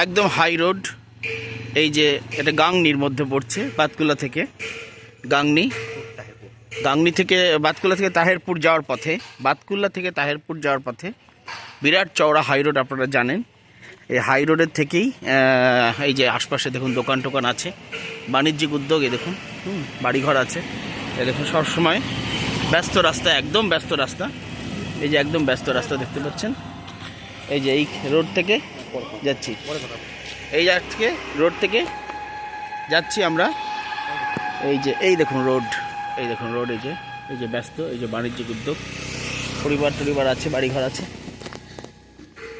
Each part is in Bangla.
একদম হাই রোড এই যে এটা গাংনির মধ্যে পড়ছে বাতকুলা থেকে। গাংনি গাংনি থেকে বাতকুলা থেকে তাহেরপুর যাওয়ার পথে বাতকুল্লা থেকে তাহেরপুর যাওয়ার পথে বিরাট চওড়া হাই রোড আপনারা জানেন। এই হাই রোডের থেকেই এই যে আশপাশে দেখুন দোকান টোকান আছে। বাণিজ্যিক উদ্যোগ দেখুন হুম, বাড়িঘর আছে। এ দেখুন সবসময় ব্যস্ত রাস্তা একদম ব্যস্ত রাস্তা। এই যে একদম ব্যস্ত রাস্তা দেখতে পাচ্ছেন। এই যে এই রোড থেকে যাচ্ছি। এই থেকে রোড থেকে যাচ্ছি আমরা। এই যে এই দেখুন রোড। এই দেখুন রোড এই যে এই যে ব্যস্ত এই যে বাণিজ্যিক উদ্যোগ। পরিবার টরিবার আছে বাড়িঘর আছে।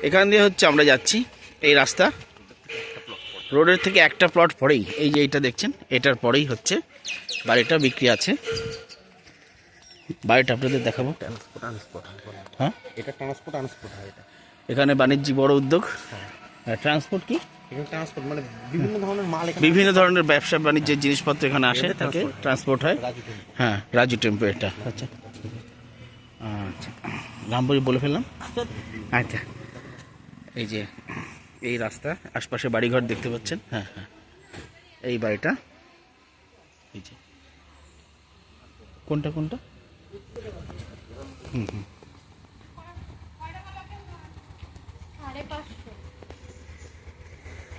এখান দিয়ে হচ্ছে আমরা যাচ্ছি এই রাস্তা। রোডের থেকে একটা প্লট পরেই এই যে এইটা দেখছেন এটার পরেই হচ্ছে বাড়িটা বিক্রি আছে। বাড়িটা আপনাদের দেখাবো। হ্যাঁ? এটা ট্রান্সপোর্ট ট্রান্সপোর্ট হয় এটা। এখানে বাণিজ্যিক বড় উদ্যোগ। ট্রান্সপোর্ট কি? ট্রান্সপোর্ট মানে বিভিন্ন ধরনের মাল বিভিন্ন ধরনের ব্যবসা বাণিজ্যের জিনিসপত্র এখানে আসে থাকে ট্রান্সপোর্ট হয়। হ্যাঁ রাজু টেম্পো এটা। আচ্ছা। আচ্ছা। রামপুরি বলে ফেললাম। আচ্ছা। এই যে এই রাস্তা আশপাশে বাড়িঘর দেখতে পাচ্ছেন। হ্যাঁ হ্যাঁ। এই বাড়িটা। এই যে। কোনটা কোনটা? হুম হুম সাড়ে পাঁচশো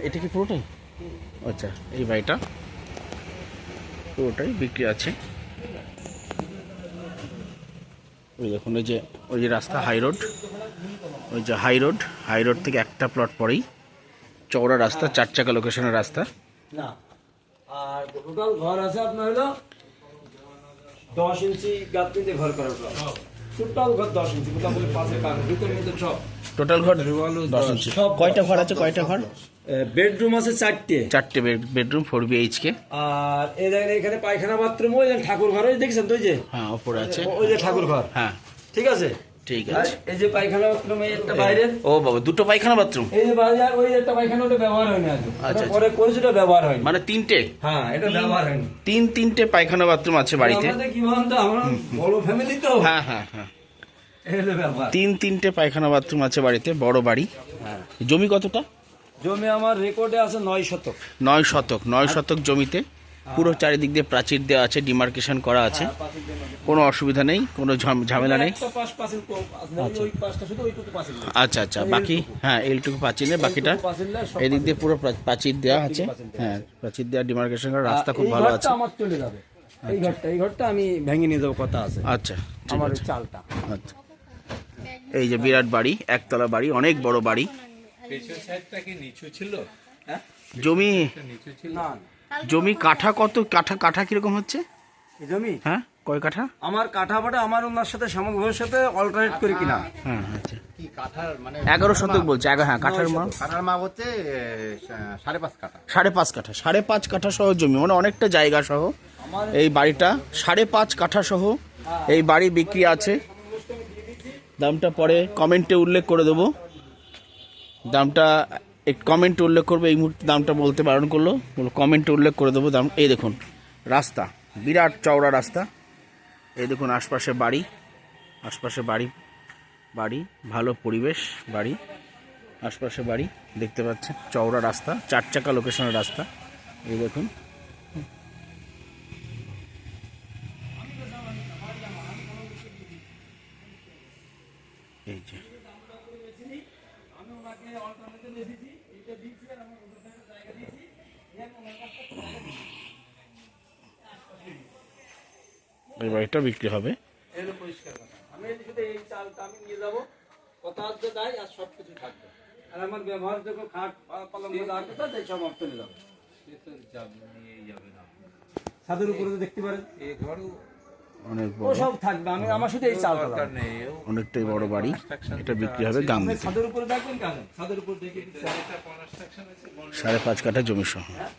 এটা কি পুরোটাই? আচ্ছা এই বাড়িটা পুরোটাই বিক্রি আছে। ওই দেখুন, ওই যে ওই যে রাস্তা হাই রোড ওই যে হাই রোড হাই রোড থেকে একটা প্লট পরেই চওড়া রাস্তা, চার চাকা লোকেশনের রাস্তা। আর দশ ইঞ্চি ঘর ঘর দশ ইঞ্চি কাজ ভিতরে ভিতরে সব। টোটাল ঘর? দশ ইঞ্চি। কয়টা ঘর আছে কয়টা ঘর? বেডরুম আছে চারটে। চারটে বেডরুম ফোর বিএইচকে আর এই দেখেন এখানে পায়খানা বাথরুম ওই যে ঠাকুর ঘর ওই দেখছেন তো ওই যে? হ্যাঁ ওপরে আছে। ওই যে ঠাকুর ঘর। হ্যাঁ। ঠিক আছে? ঠিক আছে। এই যে পায়খানা বাথরুম এই একটা বাইরের। ও বাবা দুটো পায়খানা বাথরুম এই যে বাইরে ওই যে একটা পায়খানা ওটা ব্যবহার হয়নি আজ আচ্ছা, পরে করেছে ওটা ব্যবহার হয়নি। মানে তিনটে? হ্যাঁ এটা ব্যবহার হয়নি। তিন তিনটে পায়খানা বাথরুম আছে বাড়িতে। আমাদের কি বলুন তো আমরা বড় ফ্যামিলি তো। হ্যাঁ হ্যাঁ হ্যাঁ। তিন তিনটে পায়খানা বাথরুম আছে বাড়িতে বড় বাড়ি। জমি কতটা? জমি আমার রেকর্ডে আছে নয় শতক। নয় শতক নয় শতক জমিতে। পুরো চারিদিক দিয়ে প্রাচীর দেওয়া আছে ডিমার্কেশন করা আছে। কোনো অসুবিধা নেই কোনো ঝামেলা নেই। ওইটুকু পার্সেন্ট নেই। আচ্ছা আচ্ছা। বাকি হ্যাঁ এইটুকু প্রাচীর নেই বাকিটা এদিক দিয়ে পুরো প্রা- প্রাচীর দেওয়া আছে। হ্যাঁ প্রাচীর দেওয়া ডিমার্কেশন করা রাস্তা খুব ভালো আছে। আমার চলে যাবে। এই ঘরটা এই ঘরটা আমি ভেঙে নিয়ে যাব কথা আছে। আচ্ছা আমার চালটা। আচ্ছা। এই যে বিরাট বাড়ি একতলা বাড়ি অনেক বড় বাড়ি। ছিল? জমি না জমি কাঠা কত কাঠা কাঠা কীরকম হচ্ছে? জমি? হ্যাঁ কয় কাঠা? আমার কাঠা ফাটা আমার ওনার সাথে ঘোষের সাথে অল্টারনেট করে কিনা? হ্যাঁ আচ্ছা। মানে এগারো শতক বলছে এগারো হ্যাঁ কাঠার মা কাঠার মাপ হচ্ছে সাড়ে পাঁচ কাঠা। সাড়ে পাঁচ কাঠা সাড়ে পাঁচ কাঠা সহ জমি মানে অনেকটা জায়গা সহ। এই বাড়িটা সাড়ে পাঁচ কাঠা সহ এই বাড়ি বিক্রি আছে। দামটা পরে কমেন্টে উল্লেখ করে দেবো। দামটা কমেন্টে উল্লেখ করব, এই মুহূর্তে দামটা বলতে বারণ করল। কমেন্টে উল্লেখ করে দেবো দাম। এই দেখুন, রাস্তা, বিরাট চওড়া রাস্তা। এই দেখুন, আশপাশে বাড়ি আশপাশে বাড়ি বাড়ি, ভালো পরিবেশ, বাড়ি, আশপাশে বাড়ি, দেখতে পাচ্ছেন, চওড়া রাস্তা চার চাকা লোকেশনের রাস্তা। এই দেখুন বিক্রি হবে। এই পরিষ্কার কথা। আমি এই শুধু এই চালটা আমি নিয়ে যাব। কথা হচ্ছে তাই আর সব কিছু থাকবে। আর আমার খাট পালঙ্ক চলে যাবে। সে নিয়েই যাবে না। ছাদের উপরে তো দেখতে পারেন। এই ঘরও অনেক বড়। সব থাকবে আমি আমার শুধু এই চালটা দরকার নেই অনেকটাই বড় বাড়ি এটা বিক্রি হবে আপনি ছাদের উপরে দেখবেন কেন? ছাদের উপর দেখে একটা কনস্ট্রাকশন আছে সাড়ে পাঁচ কাঠা জমি সহ। হ্যাঁ?